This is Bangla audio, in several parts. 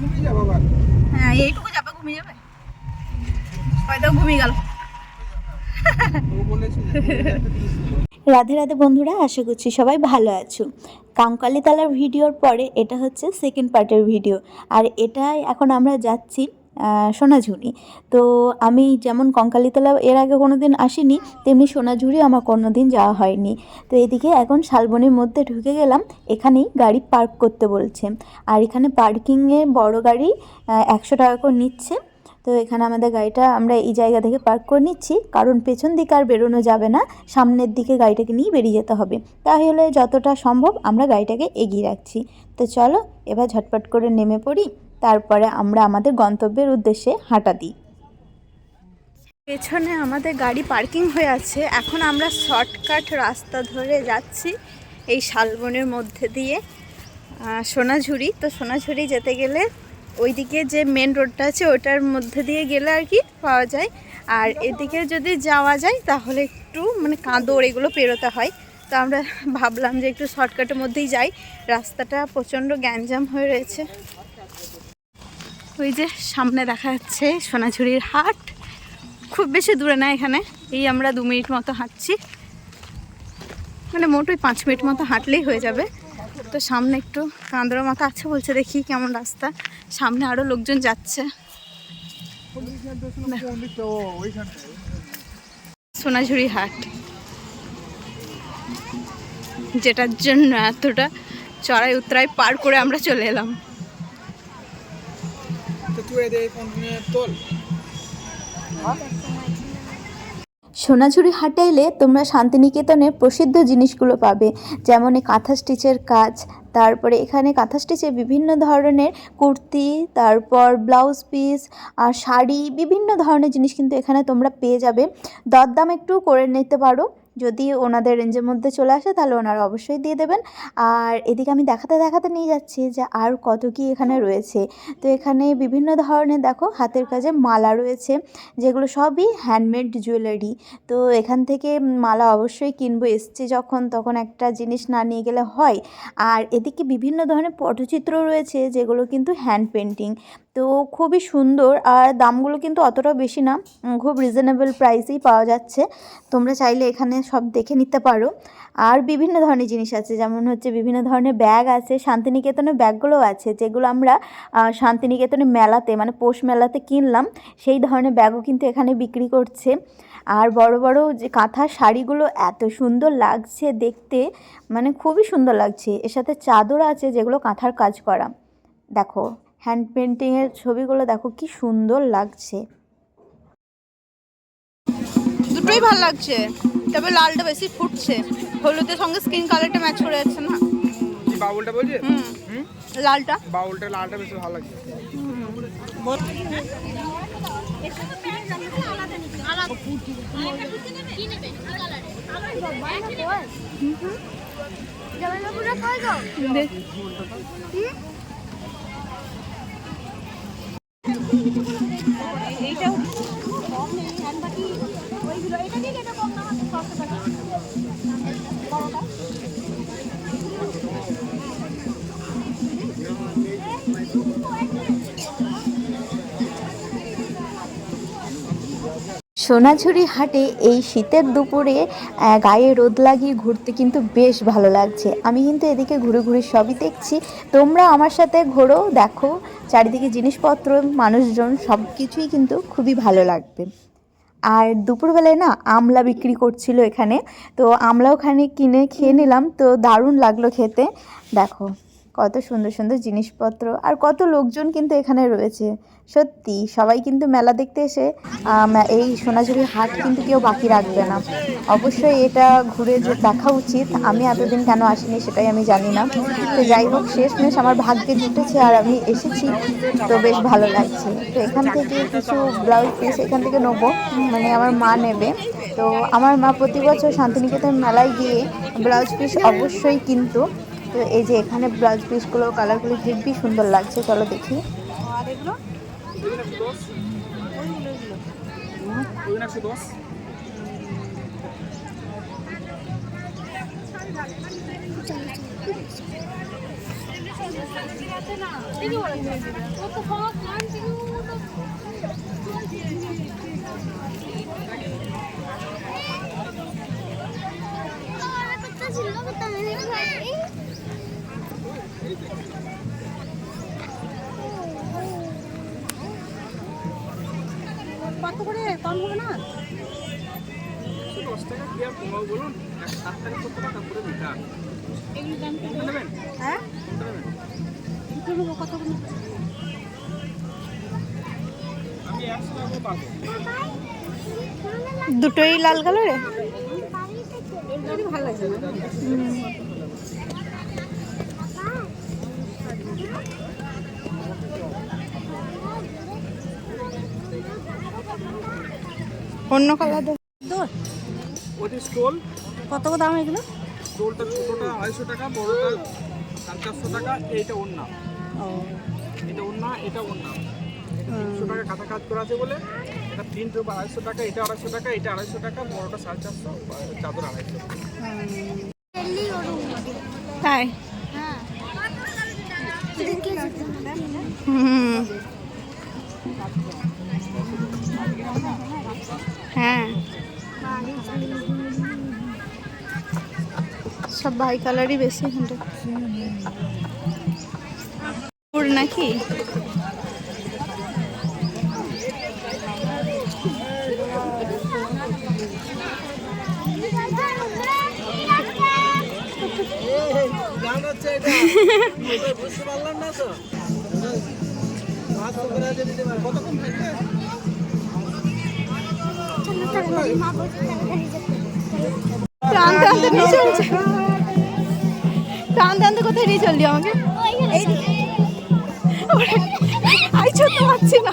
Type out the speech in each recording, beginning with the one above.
ঘুমিয়ে যাব আবার। হ্যাঁ এইটুকু যাবে ঘুমিয়ে যাবে। হয়তো ঘুমিয়ে গেল। রাধে রাধে বন্ধুরা আশা করছি সবাই ভালো আছো। কাঙ্কালি তালার ভিডিওর পরে এটা হচ্ছে সেকেন্ড পার্টের ভিডিও আর এটাই এখন আমরা যাচ্ছি সোনাঝুরি। তো আমি যেমন কঙ্কালিতলা এর আগে কোনো দিন আসিনি, তেমনি সোনাঝুরি আমার কোনো দিন যাওয়া হয়নি। তো এদিকে এখন শালবনের মধ্যে ঢুকে গেলাম, এখানেই গাড়ি পার্ক করতে বলছে। আর এখানে পার্কিংয়ে বড় গাড়ি একশো টাকা করে নিচ্ছে। তো এখানে আমাদের গাড়িটা আমরা এই জায়গা থেকে পার্ক করে নিচ্ছি, কারণ পেছন দিকে আর বেরোনো যাবে না, সামনের দিকে গাড়িটাকে নিয়ে বেরিয়ে যেতে হবে। তাহলে যতটা সম্ভব আমরা গাড়িটাকে এগিয়ে রাখছি। তো চলো এবার ঝটপট করে নেমে পড়ি। তারপরে আমরা আমাদের গন্তব্যের উদ্দেশ্যে হাঁটা দিই। পেছনে আমাদের গাড়ি পার্কিং হয়ে আছে। এখন আমরা শর্টকাট রাস্তা ধরে যাচ্ছি এই শালবনের মধ্যে দিয়ে সোনাঝুরি। তো সোনাঝুরি যেতে গেলে ওইদিকে যে মেন রোডটা আছে, ওটার মধ্যে দিয়ে গেলে আর কি পাওয়া যায়। আর এদিকে যদি যাওয়া যায়, তাহলে একটু মানে কাঁদর এগুলো পেরোতে হয়। তো আমরা ভাবলাম যে একটু শর্টকাটের মধ্যেই যাই। রাস্তাটা প্রচণ্ড গ্যাঞ্জাম হয়ে রয়েছে। ওই যে সামনে দেখা যাচ্ছে সোনাঝুরির হাট। খুব বেশি দূরে না এখানে, এই আমরা দু মিনিট মতো হাঁটছি। মানে মোটোই পাঁচ মিনিট মতো হাঁটলেই হয়ে যাবে। তো সামনে একটু কাঁদরা মতো আছে বলছে, দেখি কেমন রাস্তা। সামনে আরও লোকজন যাচ্ছে। সোনাঝুরি হাট। যেটার জন্য এতটা চড়াই উতরাই পার করে আমরা চলে এলাম। সোনাঝুরি হাটে এলে তোমরা শান্তিনিকেতনের প্রসিদ্ধ জিনিসগুলো পাবে, যেমন কাঁথা স্টিচের কাজ, তারপরে এখানে কাঁথা স্টিচে বিভিন্ন ধরনের কুর্তি, তারপর ব্লাউজ পিস আর শাড়ি, বিভিন্ন ধরনের জিনিস কিন্তু এখানে তোমরা পেয়ে যাবে। দরদাম একটু করে নিতে পারো। যদি ওনাদের রেঞ্জের মধ্যে চলে আসে, তাহলে ওনারা অবশ্যই দিয়ে দেবেন। আর এদিকে আমি দেখাতে দেখাতে নিয়ে যাচ্ছি যে আর কত কি এখানে রয়েছে। তো এখানে বিভিন্ন ধরনের, দেখো, হাতের কাজে মালা রয়েছে, যেগুলো সবই হ্যান্ডমেড জুয়েলারি তো এখান থেকে মালা অবশ্যই কিনবো। এসছে যখন, তখন একটা জিনিস না নিয়ে গেলে হয়। আর এদিকে বিভিন্ন ধরনের পটচিত্র রয়েছে, যেগুলো কিন্তু হ্যান্ড পেন্টিং তো খুবই সুন্দর আর দামগুলো কিন্তু অতটাও বেশি না। খুব রিজনেবল প্রাইসেই পাওয়া যাচ্ছে। তোমরা চাইলে এখানে সব দেখে নিতে পারো। আর বিভিন্ন ধরনের জিনিস আছে, যেমন হচ্ছে বিভিন্ন ধরনের ব্যাগ আছে। শান্তিনিকেতনের ব্যাগগুলোও আছে, যেগুলো আমরা শান্তিনিকেতনের মেলাতে মানে পোষ মেলাতে কিনলাম। সেই ধরনের ব্যাগও কিন্তু এখানে বিক্রি করছে। আর বড় বড় যে কাঁথা শাড়িগুলো এত সুন্দর লাগছে দেখতে মানে খুবই সুন্দর লাগছে। এর সাথে চাদর আছে যেগুলো কাঁথার কাজ করা। দেখো। হ্যান্ড পেন্টিংয়ের ছবিগুলো দেখো কি সুন্দর লাগছে। দুটোই ভালো লাগছে তবে লালটা বেশি ফুটছে। হলুদের সঙ্গে স্কিন কালারটা ম্যাচ করে যাচ্ছে না। বাউলটা বলছি হুম। হুম? লালটা? বাউলটা লালটা বেশি ভালো লাগছে। দেখ সোনাঝুরি হাটে এই শীতের দুপুরে গায়ে রোদ লাগিয়ে ঘুরতে কিন্তু বেশ ভালো লাগছে। আমি কিন্তু এদিকে ঘুরে ঘুরে সবই দেখছি। তোমরা আমার সাথে ঘোরো, দেখো, চারিদিকে জিনিসপত্র, মানুষজন সব কিছুই কিন্তু খুবই ভালো লাগবে। আর দুপুরবেলায় না আমলা বিক্রি করছিল এখানে। তো আমলা ওখানে কিনে খেয়ে নিলাম। তো দারুণ লাগল খেতে। দেখো। কত সুন্দর সুন্দর জিনিসপত্র আর কত লোকজন কিন্তু এখানে রয়েছে। সত্যি, সবাই কিন্তু মেলা দেখতে এসে এই সোনাঝুরি হাট কিন্তু কেউ বাকি রাখবে না। অবশ্যই এটা ঘুরে যে দেখা উচিত, আমি এতদিন কেন আসিনি সেটাই আমি জানি না। তো যাই হোক, শেষমেশ আমার ভাগ্যে জুটেছে আর আমি এসেছি, তো বেশ ভালো লাগছে। তো এখান থেকে কিছু ব্লাউজ পিস এখান থেকে নেব মানে আমার মা নেবে। তো আমার মা প্রতি বছর শান্তিনিকেতন মেলায় গিয়ে ব্লাউজ পিস অবশ্যই কিন্তু। তো এই যে এখানে ব্লাউজ পিসগুলো কালারগুলো হেভি সুন্দর লাগছে চলো দেখি। কত করে? কম হবে না? দশ টাকা কি আর কমাবো বলুন। সাত টাকা সত্তর টাকা পুরো মিটার এগুলোর দাম কত? কোনটা নেবেন হ্যাঁ কোনটা নেবেন দুটো নেব কত আমি একশো টাকা পাবো। দুটোই লাল কালারে এগুলো ভালো লাগছে না? অন্য কালার দূর। ওটি স্টোল কত দাম এগুলো? স্টোলটা ছোটোটা আড়াইশো টাকা বড়োটা সাড়ে চারশো টাকা এইটা ওন্না ও। এটা ওন্না এটা ওন্না এটা তিনশো টাকা কাঁথা কাজ করা আছে বলে। এটা প্রিন্ট আড়াইশো টাকা এটা আড়াইশো টাকা এটা আড়াইশো টাকা বড়োটা সাড়ে চারশো চাদর আড়াইশো। তাই? হুম। হ্যাঁ। সব বাই কালারই বেশি এখানটা নাকি? বুঝতে পারলাম না তো কতক্ষণ থাকবে? টানতে টানতে নিয়ে চলছে। টানতে টানতে কোথায় নিয়ে চললি আমাকে? আইছো তো পাচ্ছি না।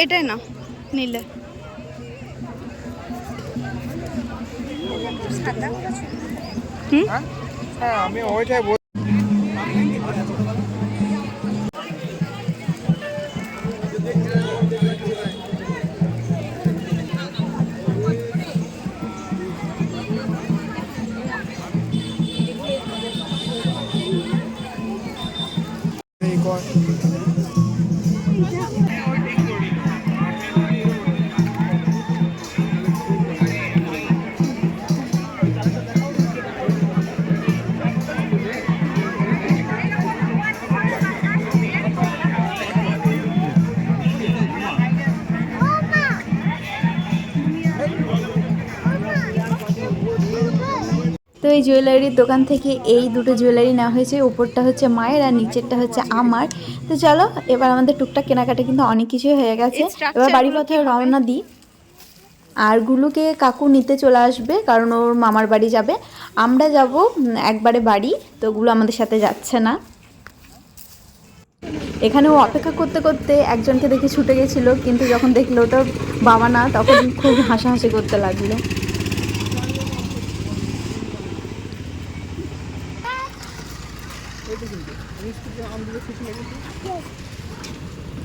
এটাই না নিলে। হ্যাঁ হ্যাঁ আমি ওইটাই এই জুয়েলারির দোকান থেকে এই দুটো জুয়েলারি নেওয়া হয়েছে। উপরটা হচ্ছে মায়ের আর নিচেরটা হচ্ছে আমার। তো চলো এবার আমাদের টুকটাক কেনাকাটা কিন্তু অনেক কিছুই হয়ে গেছে। এবার বাড়ি পথে? রওনা দিই। আর গুলোকে কাকু নিতে চলে আসবে কারণ ওর মামার বাড়ি যাবে। আমরা যাব একবারে বাড়ি তো ওগুলো আমাদের সাথে যাচ্ছে না। এখানে ও অপেক্ষা করতে করতে একজনকে দেখে ছুটে গেছিল কিন্তু যখন দেখল ওটা বাবা না তখন খুব হাসাহাসি করতে লাগল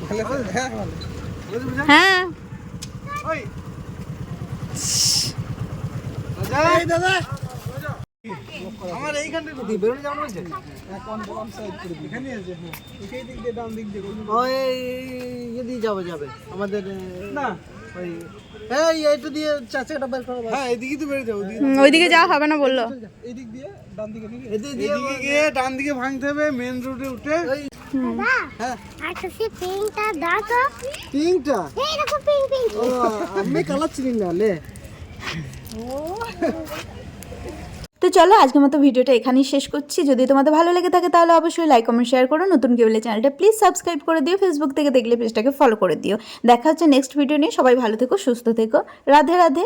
ভালো আছে? হ্যাঁ ভালো বুঝলি বুঝা? হ্যাঁ। ওই। এই দাদা। আমার এইখানটা দিদি বেরোনে যাব এখানে আছে হ্যাঁ। এই দিক দিয়ে ডান দিক দিয়ে ওই যদি যাবে যাবে। আমাদের না। ওই এই এইটা দিয়ে চাচাটা বের করো হ্যাঁ এদিকে তো বেরিয়ে যাব ওইদিকে যাওয়া হবে না বলল। এই দিক দিয়ে ডান দিকে দিয়ে ডান দিকে ভাঙতে হবে মেন রোডে উঠে। পিঙ্কটা তো। আমি কালার চিনি না লে। চলো আজকের মতো ভিডিওটা এখানেই শেষ করছি। যদি তোমাদের ভালো লেগে থাকে তাহলে অবশ্যই লাইক কমেন্ট শেয়ার করো। নতুন কেউ চ্যানেলটা প্লিজ সাবস্ক্রাইব করে দিও। ফেসবুক থেকে দেখলে পেজটাকে ফলো করে দিও। দেখা হচ্ছে নেক্সট ভিডিও নিয়ে। সবাই ভালো থেকো সুস্থ থেকো। রাধে রাধে।